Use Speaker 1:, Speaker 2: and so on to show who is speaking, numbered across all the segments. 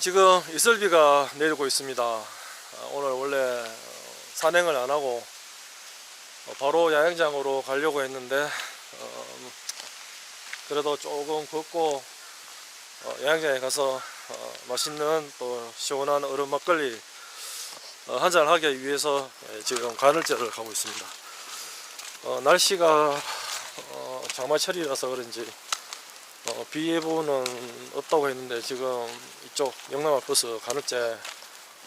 Speaker 1: 지금 이슬비가 내리고 있습니다. 아, 오늘 원래 어, 산행을 안 하고 어, 바로 야영장으로 가려고 했는데 어, 그래도 조금 걷고 어, 야영장에 가서 어, 맛있는 또 시원한 얼음 막걸리 어, 한잔 하기 위해서 예, 지금 가늘제를 가고 있습니다. 어, 날씨가 어, 장마철이라서 그런지 어, 비 예보는 없다고 했는데 지금 이쪽 영남아 버스 가늘째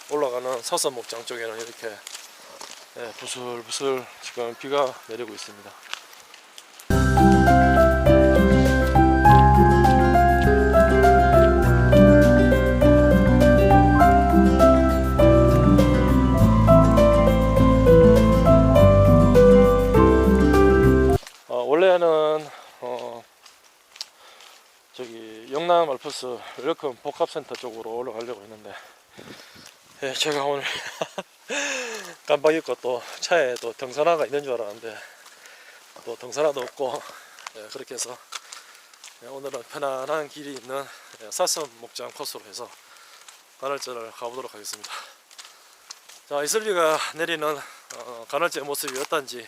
Speaker 1: 올라가는 사선 목장 쪽에는 이렇게 예, 부슬부슬 지금 비가 내리고 있습니다. 어, 원래는 어, 저기 영남 알프스 웰컴 복합센터 쪽으로 올라가려고 했는데 예, 제가 오늘 깜빡 잊고 또 차에 또 등산화가 있는 줄 알았는데 또 등산화도 없고 예, 그렇게 해서 예, 오늘은 편안한 길이 있는 예, 사선 목장 코스로 해서 간헐제를 가보도록 하겠습니다. 자 이슬비가 내리는 어, 간헐제 모습이 어떤지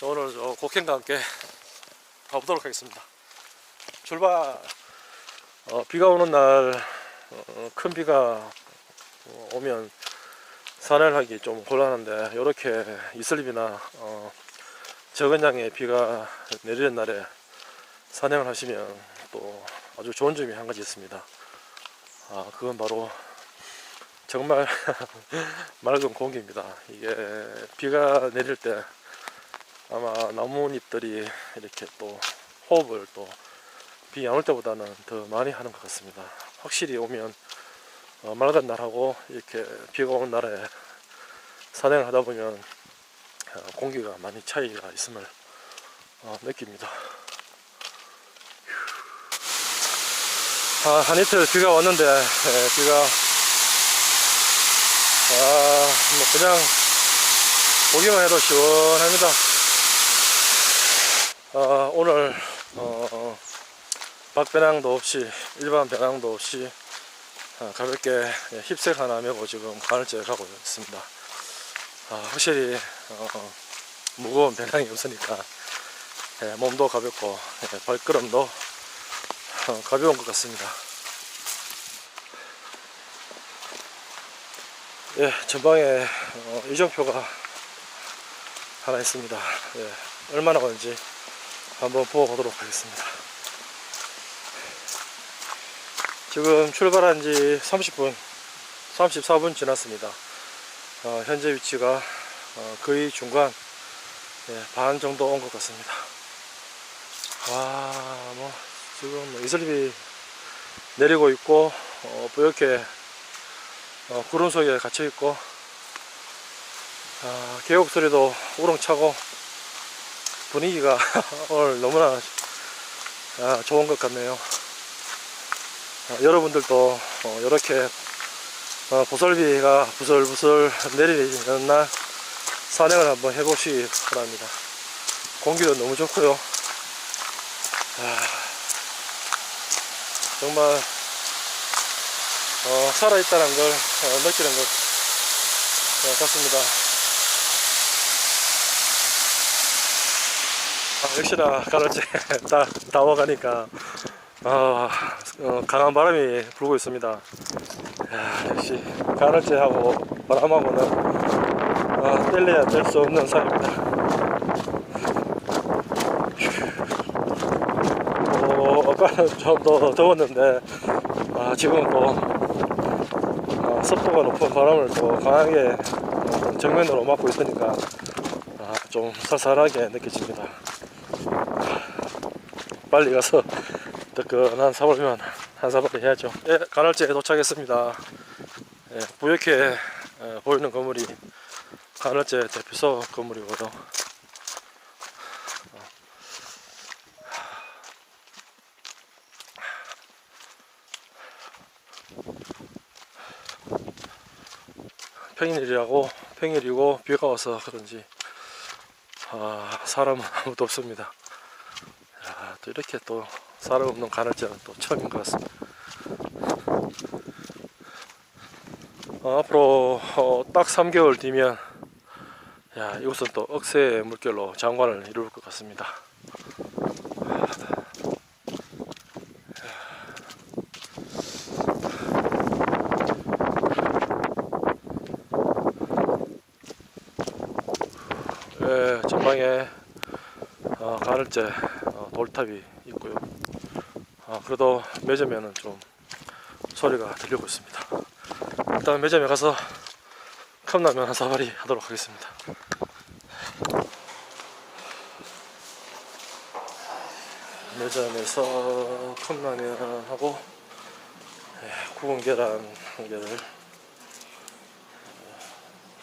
Speaker 1: 자, 오늘 저 곡행과 함께 가보도록 하겠습니다. 출발. 어, 비가 오는 날, 어, 큰 비가 어, 오면 산을 하기 좀 곤란한데, 이렇게 이슬립이나 어, 적은 양의 비가 내리는 날에 산행을 하시면 또 아주 좋은 점이 한 가지 있습니다. 아, 그건 바로 정말 맑은 공기입니다. 이게 비가 내릴 때 아마 나뭇잎들이 이렇게 또 호흡을 또 비 안 올 때보다는 더 많이 하는 것 같습니다. 확실히 오면 어, 맑은 날하고 이렇게 비가 오는 날에 산행을 하다 보면 어, 공기가 많이 차이가 있음을 어, 느낍니다. 아, 한 이틀 비가 왔는데 예, 비가 아, 뭐 그냥 보기만 해도 시원합니다. 어, 오늘 어, 박배낭도 없이 일반 배낭도 없이 어, 가볍게 예, 힙색 하나 메고 지금 가늘째 가고 있습니다. 아, 확실히 어, 무거운 배낭이 없으니까 예, 몸도 가볍고 예, 발걸음도 어, 가벼운 것 같습니다. 예, 전방에 어, 이정표가 하나 있습니다. 예, 얼마나 가는지 한번 보아보도록 하겠습니다. 지금 출발한 지 30분, 34분 지났습니다. 어, 현재 위치가 어, 거의 중간 예, 반 정도 온 것 같습니다. 와, 뭐 지금 뭐 이슬립이 내리고 있고 어, 뿌옇게 어, 구름 속에 갇혀 있고 아, 계곡 소리도 우렁차고 분위기가 오늘 너무나 아, 좋은 것 같네요. 아, 여러분들도 어, 이렇게 어, 보슬비가 부슬부슬 내리는 날 산행을 한번 해보시기 바랍니다. 공기도 너무 좋고요. 아, 정말 어, 살아있다는 걸 어, 느끼는 것 어, 같습니다. 아, 역시나 가을째 다, 다 와가니까 아, 어, 강한 바람이 불고 있습니다. 야, 역시 가을째하고 바람하고는 아, 뗄래야 뗄 수 없는 사이입니다. 어, 아까는 좀 더 더웠는데 아, 지금은 또 아, 습도가 높은 바람을 또 강하게 어, 정면으로 맞고 있으니까 아, 좀 살살하게 느껴집니다. 빨리 가서 뜨끈한 사발면 한 사발을 해야죠. 예, 간헐제에 도착했습니다. 예, 부옇게 예, 보이는 건물이 간헐제 대표소 건물이고요. 평일이라고 평일이고 비가 와서 그런지 아, 사람은 아무도 없습니다. 야, 또 이렇게 또 사람 없는 간헐제는 또 처음인 것 같습니다. 어, 앞으로 어, 딱 3개월 뒤면 야 이곳은 또 억새의 물결로 장관을 이룰 것 같습니다. 예, 전방에 어, 가을째 어, 돌탑이 아, 그래도 매점에는 좀 소리가 들리고 있습니다. 일단 매점에 가서 컵라면 한 사발이 하도록 하겠습니다. 매점에서 컵라면하고 예, 구운 계란 한 개를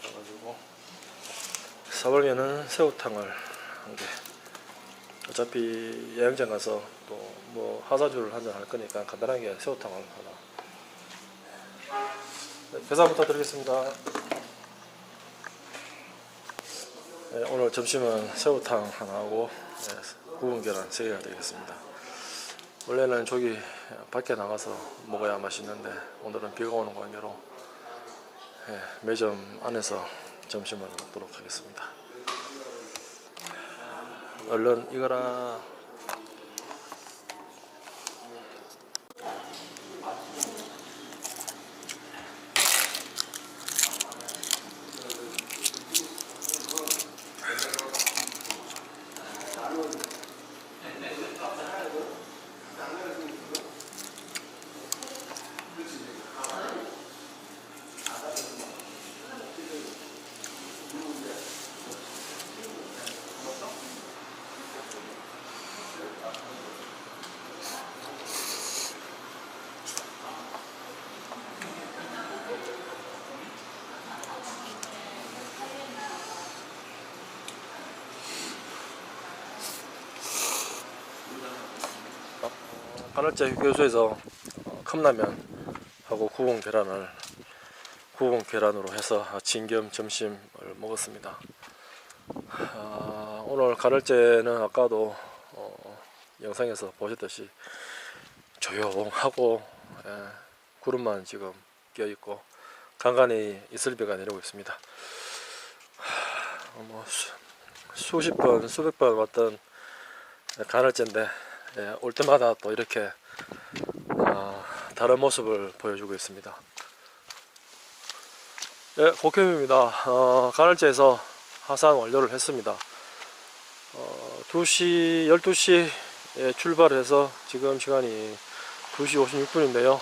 Speaker 1: 넣어가지고 사발면은 새우탕을 한 개. 어차피 야영장 가서 또 뭐 하사주를 한 잔 할 거니까 간단하게 새우탕을 하나. 네, 계산부터 드리겠습니다. 네, 오늘 점심은 새우탕 하나 하고 네, 구운 계란 세 개가 되겠습니다. 원래는 저기 밖에 나가서 먹어야 맛있는데 오늘은 비가 오는 관계로 예, 매점 안에서 점심을 먹도록 하겠습니다. 얼른 이거라. 간헐제 휴게소에서 어, 컵라면하고 구운 계란을 구운 계란으로 해서 아침 겸 점심을 먹었습니다. 아, 오늘 간헐제는 아까도 어, 영상에서 보셨듯이 조용하고 예, 구름만 지금 끼어 있고 간간히 이슬비가 내리고 있습니다. 하, 뭐 수, 수십 번 수백 번 왔던 간헐제인데 예, 올 때마다 또 이렇게 어, 다른 모습을 보여주고 있습니다. 예, 고캠입니다. 어, 간헐제에서 하산 완료를 했습니다. 어, 2시, 12시에 출발해서 지금 시간이 2시 56분인데요.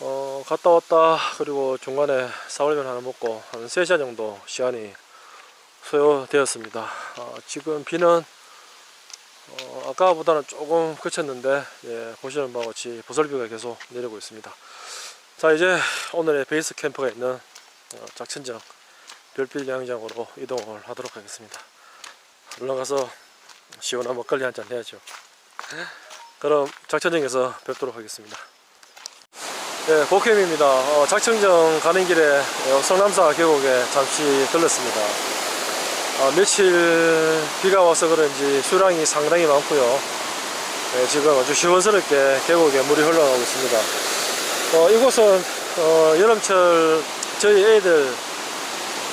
Speaker 1: 어, 갔다 왔다, 그리고 중간에 사월면 하나 먹고 한 3시간 정도 시간이 소요되었습니다. 어, 지금 비는 어, 아까보다는 조금 그쳤는데 예, 보시는 바와 같이 보슬비가 계속 내리고 있습니다. 자 이제 오늘의 베이스 캠프가 있는 어, 작천정 별빛 야영장으로 이동을 하도록 하겠습니다. 올라가서 시원한 막걸리 한잔 해야죠. 그럼 작천정에서 뵙도록 하겠습니다. 네, 고캠입니다. 어, 작천정 가는 길에 어, 성남사 계곡에 잠시 들렀습니다. 어, 며칠 비가 와서 그런지 수량이 상당히 많고요. 네, 지금 아주 시원스럽게 계곡에 물이 흘러가고 있습니다. 어, 이곳은 어, 여름철 저희 애들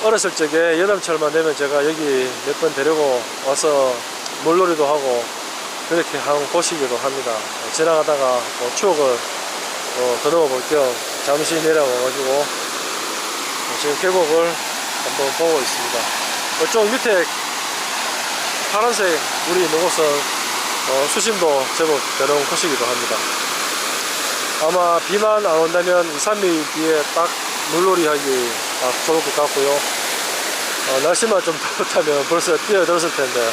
Speaker 1: 어렸을 적에 여름철만 되면 제가 여기 몇 번 데리고 와서 물놀이도 하고 그렇게 한 곳이기도 합니다. 어, 지나가다가 뭐 추억을 어, 더듬어 볼겸 잠시 내려와 가지고 어, 지금 계곡을 한번 보고 있습니다. 이쪽 밑에 파란색 물이 곳은 어, 수심도 제법 되는 곳이기도 합니다. 아마 비만 안 온다면 2, 3일 뒤에 딱 물놀이 하기 딱 좋을 것 같고요. 어, 날씨만 좀 따뜻하면 벌써 뛰어들었을 텐데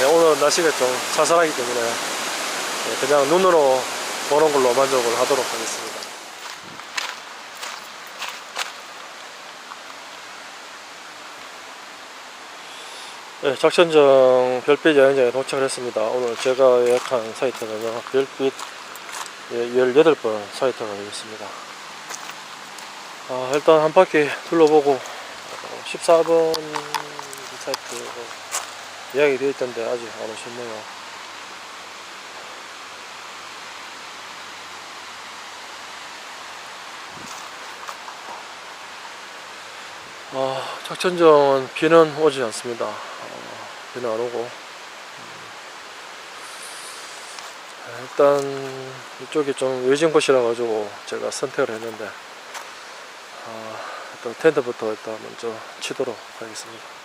Speaker 1: 네, 오늘 날씨가 좀 사살하기 때문에 네, 그냥 눈으로 보는 걸로 만족을 하도록 하겠습니다. 네, 작전정 별빛 여행장에 도착을 했습니다. 오늘 제가 예약한 사이트는요, 별빛 예, 18번 사이트가 되겠습니다. 아, 일단 한 바퀴 둘러보고 어, 14번 사이트 예약이 되어 있던데 아직 안 오셨네요. 아, 작전정은 비는 오지 않습니다. 어, 비는 안 오고 음, 일단 이쪽이 좀 외진 곳이라 가지고 제가 선택을 했는데 어, 일단 텐트부터 일단 먼저 치도록 하겠습니다.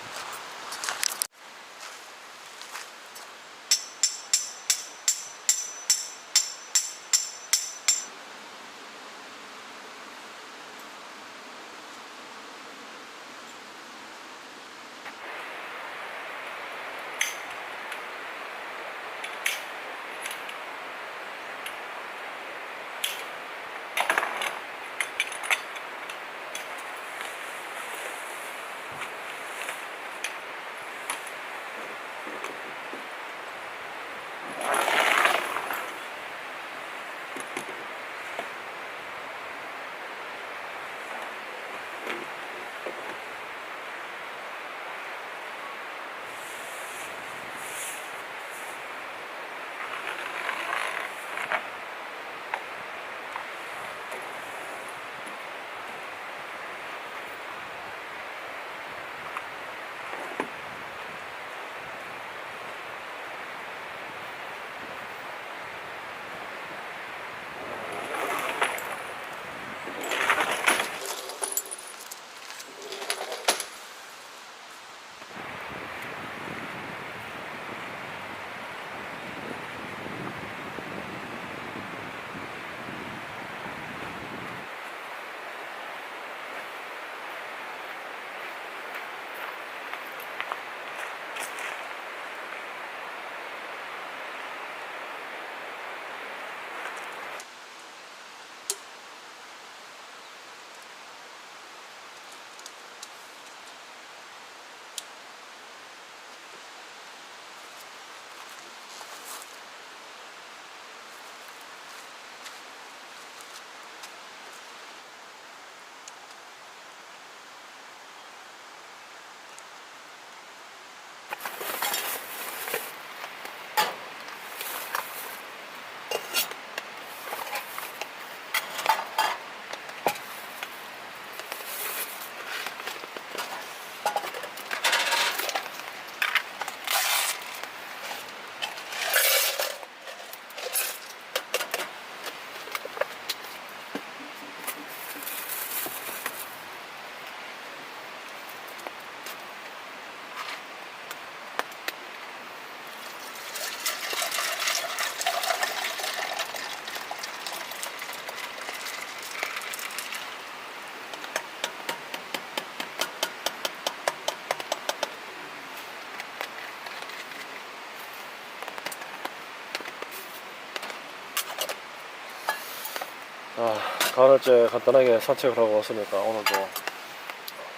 Speaker 1: 가을째 간단하게 산책을 하고 왔으니까 오늘도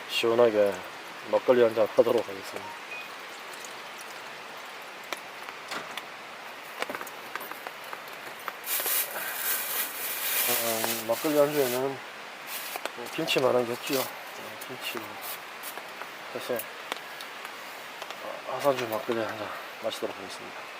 Speaker 1: 시원하게 막걸리 한잔 하도록 하겠습니다. 아, 막걸리 안주에는 뭐 김치 많은 게 없지요. 어, 김치 해서 어, 하산주 막걸리 한잔 마시도록 하겠습니다.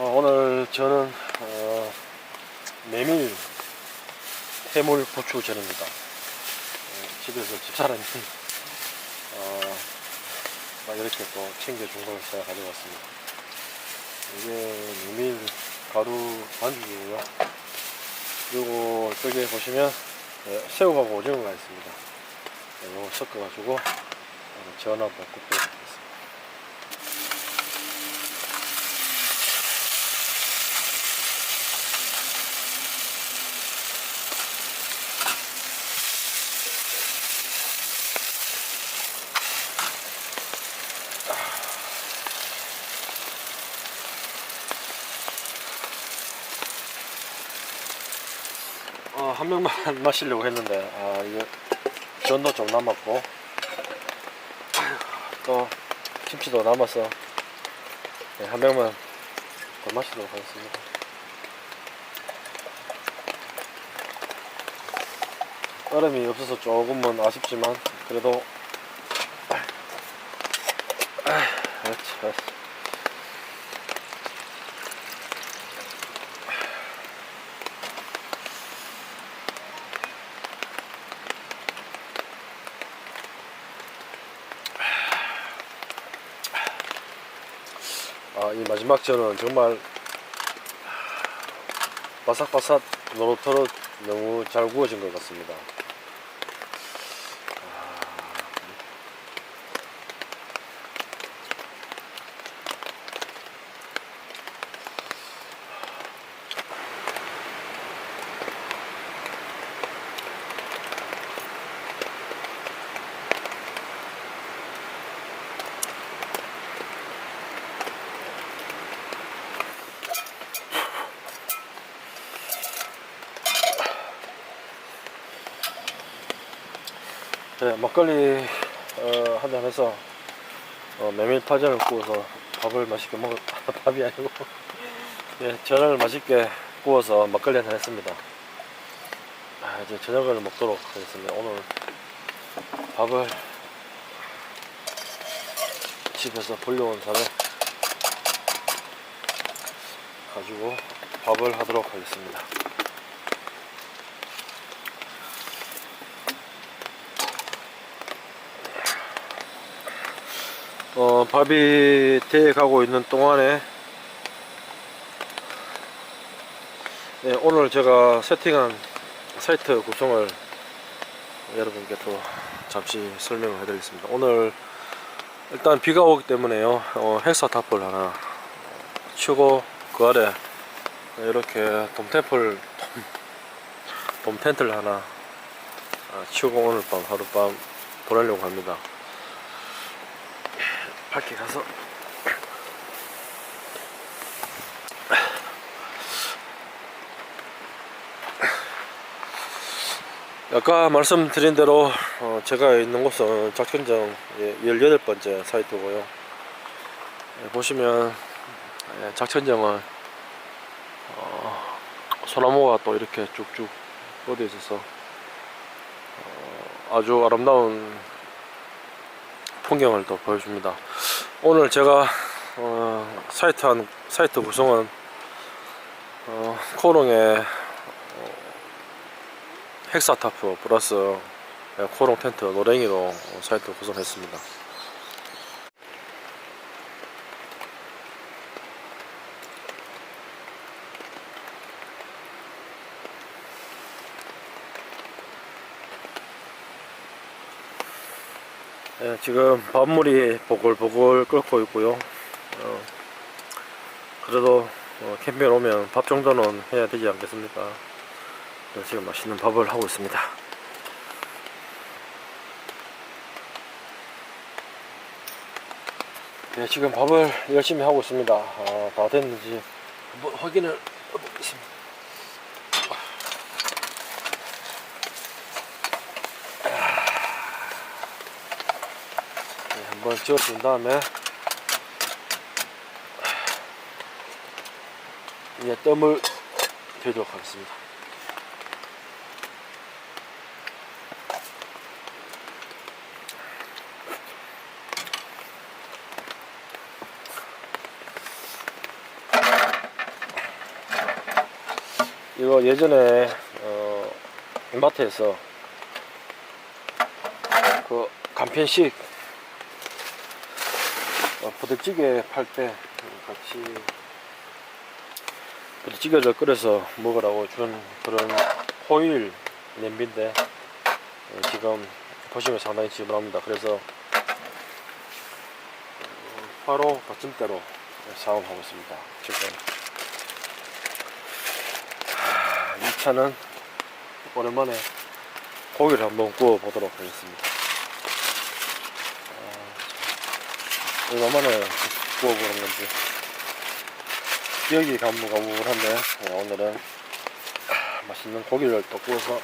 Speaker 1: 어, 오늘 저는 어, 메밀 해물 고추전입니다. 어, 집에서 집사람이 어, 막 이렇게 또 챙겨준 걸 제가 가져왔습니다. 이게 메밀 가루 반죽이고요. 그리고 저기에 보시면 네, 새우하고 오징어가 있습니다. 네, 이거 섞어가지고 전 한번 굽도록 하겠습니다. 어, 한 명만 마시려고 했는데 아 이게 전도 좀 남았고 또 김치도 남아서 네, 한 병만 더 마시도록 하겠습니다. 얼음이 없어서 조금은 아쉽지만 그래도 아, 그렇지, 그렇지. 아, 이 마지막 전은 정말 바삭바삭 노릇노릇 너무 잘 구워진 것 같습니다. 막걸리 어, 한잔 해서 어, 메밀파전을 구워서 밥을 맛있게 먹었 밥이 아니고 예, 전을 맛있게 구워서 막걸리 한잔 했습니다. 아, 이제 저녁을 먹도록 하겠습니다. 오늘 밥을 집에서 불려온 살을 가지고 밥을 하도록 하겠습니다. 어, 밥이 되어 가고 있는 동안에 네, 오늘 제가 세팅한 사이트 구성을 여러분께 또 잠시 설명을 해드리겠습니다. 오늘 일단 비가 오기 때문에요. 어, 헬사 타플 하나 치고 그 아래 이렇게 돔템플 돔 텐트를 하나 아, 치우고 오늘 밤 하룻밤 보내려고 합니다. 밖에 가서. 아까 말씀드린 대로 어, 제가 있는 곳은 작전정 18번째 사이트고요. 예, 보시면 예, 작전정은 어, 소나무가 또 이렇게 쭉쭉 뻗어 있어서 어, 아주 아름다운 풍경을 또 보여줍니다. 오늘 제가 어, 사이트 한 사이트 구성은 어, 코롱의 어, 헥사타프 플러스 예, 코롱 텐트 노랭이로 어, 사이트 구성했습니다. 예, 지금 밥물이 보글보글 끓고 있고요. 어, 그래도 어, 캠핑에 오면 밥 정도는 해야 되지 않겠습니까? 지금 맛있는 밥을 하고 있습니다. 네, 지금 밥을 열심히 하고 있습니다. 아, 다 됐는지 한번 확인을 해보겠습니다. 네, 한번 지어준 다음에 이제 뜸을 들도록 하겠습니다. 이거 예전에 어, 이마트에서 그 간편식 어, 부대찌개 팔 때 같이 부대찌개를 끓여서 먹으라고 준 그런 호일 냄비인데 어, 지금 보시면 상당히 지저분합니다. 그래서 어, 바로 받침대로 사용하고 있습니다. 지금 아, 이 차는 오랜만에 고기를 한번 구워 보도록 하겠습니다. 아, 얼마만에 구워보는 건지. 기억이 가물가물한데 네, 오늘은 아, 맛있는 고기를 또 구워서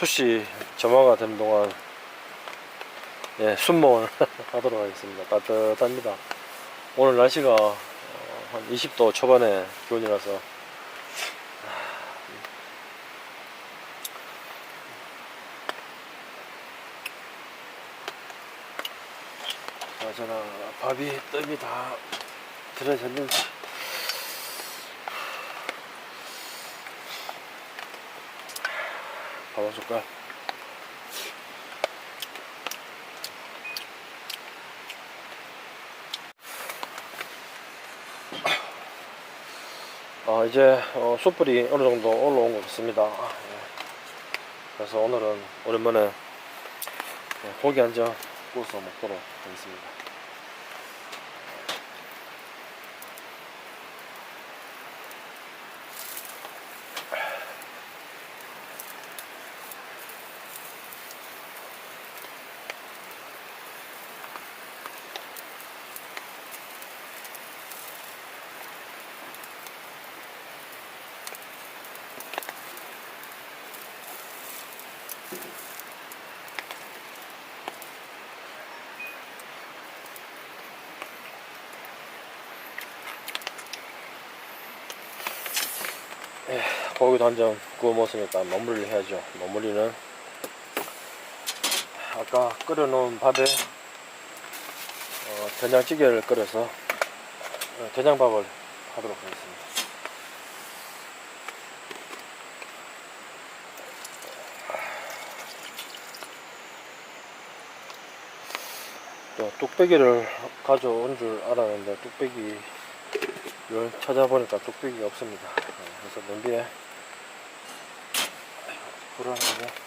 Speaker 1: 수시 점화가 되는 동안 예, 순몽을 하도록 하겠습니다. 따뜻합니다. 오늘 날씨가 어, 한 20도 초반의 기온이라서 자, 저는 밥이 뜸이 다 들어졌는지 숟갈 아, 이제 어, 숯불이 어느 정도 올라온 것 같습니다. 아, 예. 그래서 오늘은 오랜만에 예, 고기 한 점 구워서 먹도록 하겠습니다. 고기도 한 점 구워 먹었으니까 마무리를 해야죠. 마무리는 아까 끓여놓은 밥에 어, 된장찌개를 끓여서 어, 된장밥을 하도록 하겠습니다. 또 뚝배기를 가져온 줄 알았는데 뚝배기를 찾아보니까 뚝배기가 없습니다. 어, 그래서 냄비에 불을 하고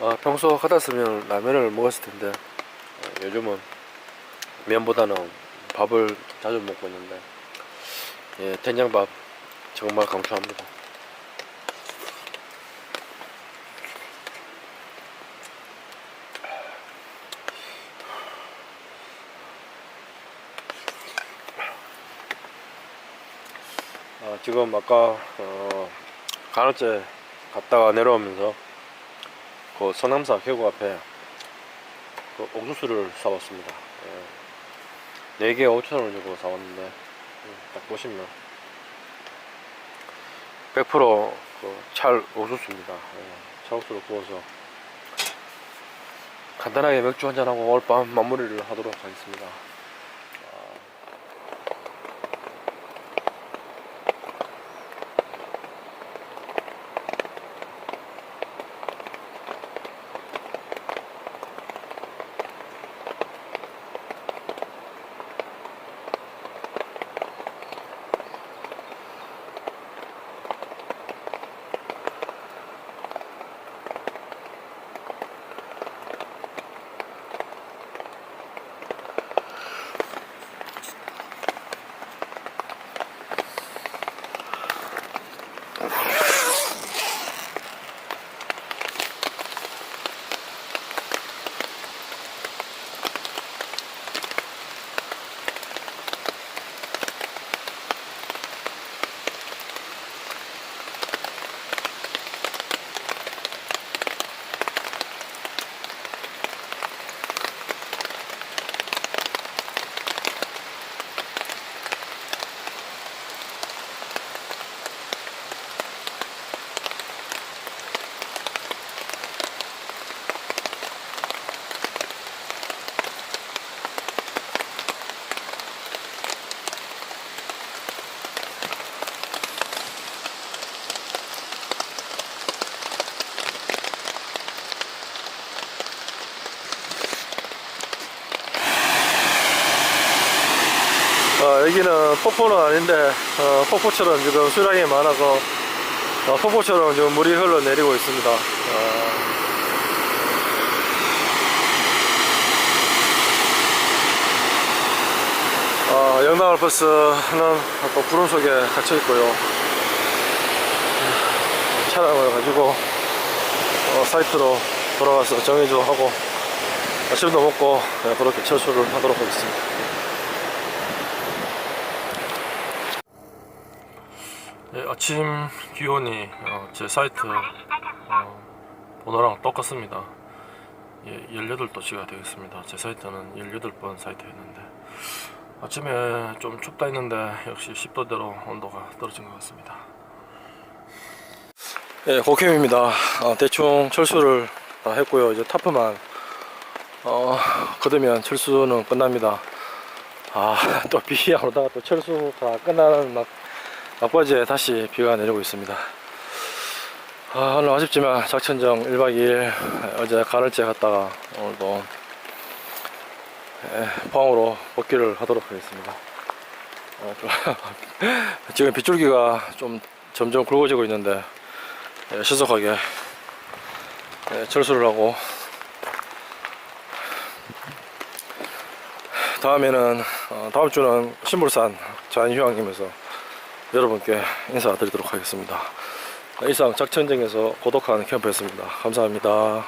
Speaker 1: 아, 평소 같았으면 라면을 먹었을 텐데 어, 요즘은 면보다는 밥을 자주 먹고 있는데 예, 된장밥 정말 강추합니다. 지금 아까 어, 간호제 갔다가 내려오면서 그 서남사 계곡 앞에 그 옥수수를 사왔습니다. 예. 4개 5천원 주고 사왔는데 음, 딱 보시면 100%그찰 옥수수입니다. 예. 찰옥수를 구워서 간단하게 맥주 한잔하고 오늘 밤 마무리를 하도록 하겠습니다. 어, 여기는 폭포는 아닌데 어, 폭포처럼 지금 수량이 많아서 어, 폭포처럼 지금 물이 흘러내리고 있습니다. 어, 어, 영남을 버스는 또 구름 속에 갇혀 있고요. 차량을 가지고 어, 사이트로 돌아가서 정의도 하고 아침도 먹고 네, 그렇게 철수를 하도록 하겠습니다. 네, 아침 기온이 어, 제 사이트 어, 번호랑 똑같습니다. 예, 18도씨가 되겠습니다. 제 사이트는 18번 사이트였는데 아침에 좀 춥다 했는데 역시 10도대로 온도가 떨어진 것 같습니다. 예, 고캠입니다. 어, 대충 철수를 다 했고요. 이제 타프만 어, 거두면 철수는 끝납니다. 아, 또 비안 오다가 또 철수가 끝나는 막 막바지에 다시 비가 내리고 있습니다. 아, 오늘 아쉽지만 작천정 1박 2일 어제 가늘째 갔다가 오늘도 예, 포항으로 복귀를 하도록 하겠습니다. 어, 좀- 지금 빗줄기가 좀 점점 굵어지고 있는데 예, 신속하게 예, 철수를 하고 다음에는 어, 다음 주는 신물산 자연휴양림에서 여러분께 인사드리도록 하겠습니다. 이상 작천정에서 고독한 캠프였습니다. 감사합니다.